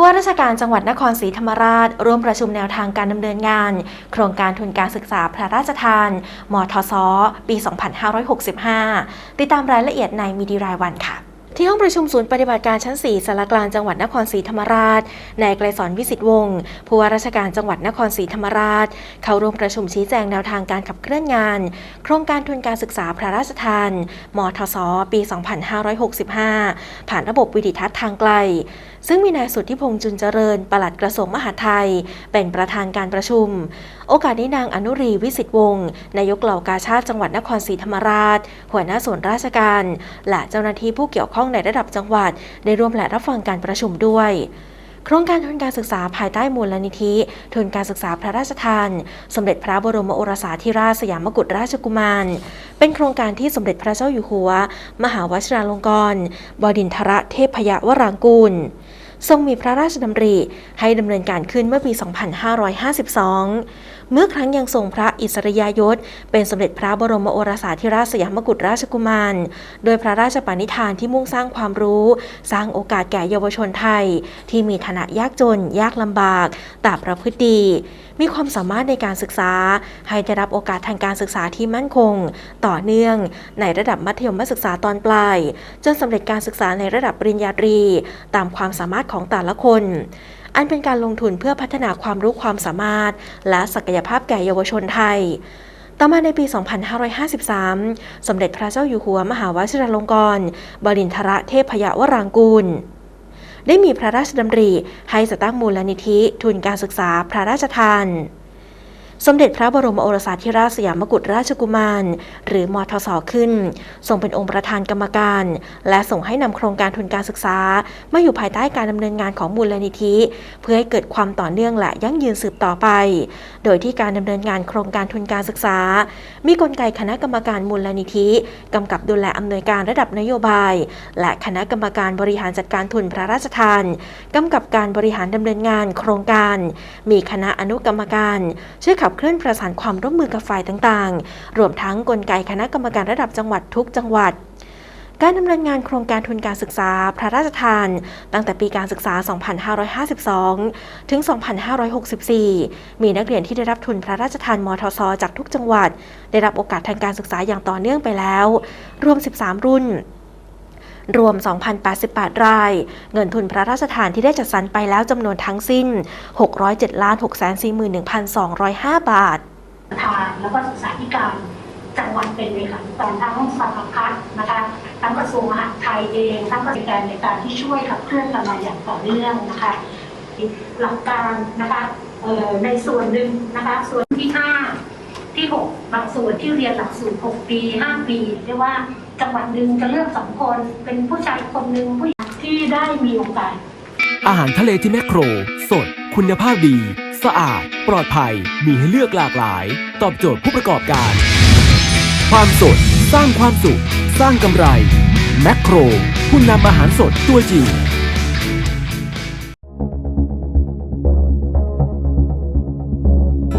ผู้ว่าราชการจังหวัดนครศรีธรรมราช ร่วมประชุมแนวทางการดำเนินงาน โครงการทุนการศึกษาพระราชทาน มทศ ปี 2565 ติดตามรายละเอียดในมีดีรายวันค่ะที่ห้องประชุมศูนย์ปฏิบัติการชั้น 4สารกลางจังหวัดนครศรีธรรมราช นายไกรสอนวิสิตวงศ์ผู้ว่าราชการจังหวัดนครศรีธรรมราช เข้าร่วมประชุมชี้แจงแนวทางการขับเคลื่อนงาน โครงการทุนการศึกษาพระราชทาน มทศ ปี 2565 ผ่านระบบวิดิทัศน์ทางไกล ซึ่งมีนายสุทธิพงษ์จุนเจริญ ปลัดกระทรวงมหาดไทย เป็นประธานการประชุม โอกาสนี้นางอนุรีวิสิตวงศ์นายกเหล่ากาชาติจังหวัดนครศรีธรรมราช หัวหน้าส่วนราชการ และเจ้าหน้าที่ผู้เกี่ยวข้องในระดับจังหวัด ได้ร่วมและรับฟังการประชุมด้วย โครงการทุนการศึกษาภายใต้มูลนิธิ ทุนการศึกษาพระราชทาน สมเด็จพระบรมโอรสาธิราชสยามกุฎราชกุมาร เป็นโครงการที่สมเด็จพระเจ้าอยู่หัว มหาวชิราลงกรณบดินทรเทพยวรางกูลทรงมีพระราชดำริให้ดำเนินการขึ้นเมื่อปี 2552 เมื่อครั้งยังทรงพระอิสริยยศ เป็นสมเด็จพระบรมโอรสาธิราชสยามกุฎราชกุมาร โดยพระราชปณิธานที่มุ่งสร้างความรู้ สร้างโอกาสแก่เยาวชนไทย ที่มีฐานะยากจน ยากลำบากแต่ประพฤติดีมีความสามารถในการศึกษา ให้ได้รับโอกาสทางการศึกษาที่มั่นคง ต่อเนื่อง ในระดับมัธยมศึกษาตอนปลาย จนสำเร็จการศึกษาในระดับปริญญาตรี ตามความสามารถของแต่ละคนอันเป็นการลงทุนเพื่อพัฒนาความรู้ความสามารถ และศักยภาพแก่เยาวชนไทยต่อมาในปี 2553 สมเด็จพระเจ้าอยู่หัวมหาวชิราลงกรณ์บดินทรเทพยวรางกูล ได้มีพระราชดำริให้สตั้งมูลนิธิทุนการศึกษาพระราชทาน สมเด็จพระบรมโอรสาธิราชสยามกุฎราชกุมาร หรือมทศขึ้น ทรงเป็นองค์ประธานกรรมการ และส่งให้นำโครงการทุนการศึกษา มาอยู่ภายใต้การดำเนินงานของมูลนิธิ เพื่อให้เกิดความต่อเนื่องและยั่งยืนสืบต่อไป โดยที่การดำเนินงานโครงการทุนการศึกษา มีกลไกคณะกรรมการมูลนิธิกำกับดูแลอำนวยการระดับนโยบาย และคณะกรรมการบริหารจัดการทุนพระราชทานกำกับการบริหารดำเนินงานโครงการ มีคณะอนุกรรมการช่วยขับเคลื่อนประสานความร่วมมือกับฝ่ายต่างๆ รวมทั้งกลไกคณะกรรมการระดับจังหวัดทุกจังหวัดการดำเนินงานโครงการทุนการศึกษาพระราชทาน ตั้งแต่ปีการศึกษา 2552 ถึง 2564 มีนักเรียนที่ได้รับทุนพระราชทานมทศจากทุกจังหวัด ได้รับโอกาสทางการศึกษาอย่างต่อเนื่องไปแล้ว รวม 13 รุ่น รวม 2,088 ราย เงินทุนพระราชทานที่ได้จัดสรรไปแล้วจำนวนทั้งสิ้น 607ล้าน641,205 บาทประธานแล้วก็ศึกษาธิการจังหวัดเป็นเลขาธิการทั้งสภาพัฒน์นะคะทั้งกระทรวงมหาดไทยเองทั้งกระทรวงการในการที่ช่วยขับเคลื่อนกันมาอย่างต่อเนื่องนะคะหลักการนะคะในส่วนหนึ่งนะคะส่วน ที่หกบางส่วนที่เรียนหลักสูตรหกปีห้าปีเรียกว่าจังหวัดหนึ่งจะเลือกสองคน เป็นผู้ชายคนหนึ่งผู้หญิงที่ได้มีโอกาสอาหารทะเลที่แมคโคร สด คุณภาพดี สะอาด ปลอดภัย มีให้เลือกหลากหลาย ตอบโจทย์ผู้ประกอบการ ความสด สร้างความสุข สร้างกำไร แมคโคร ผู้นำอาหารสดตัวจริง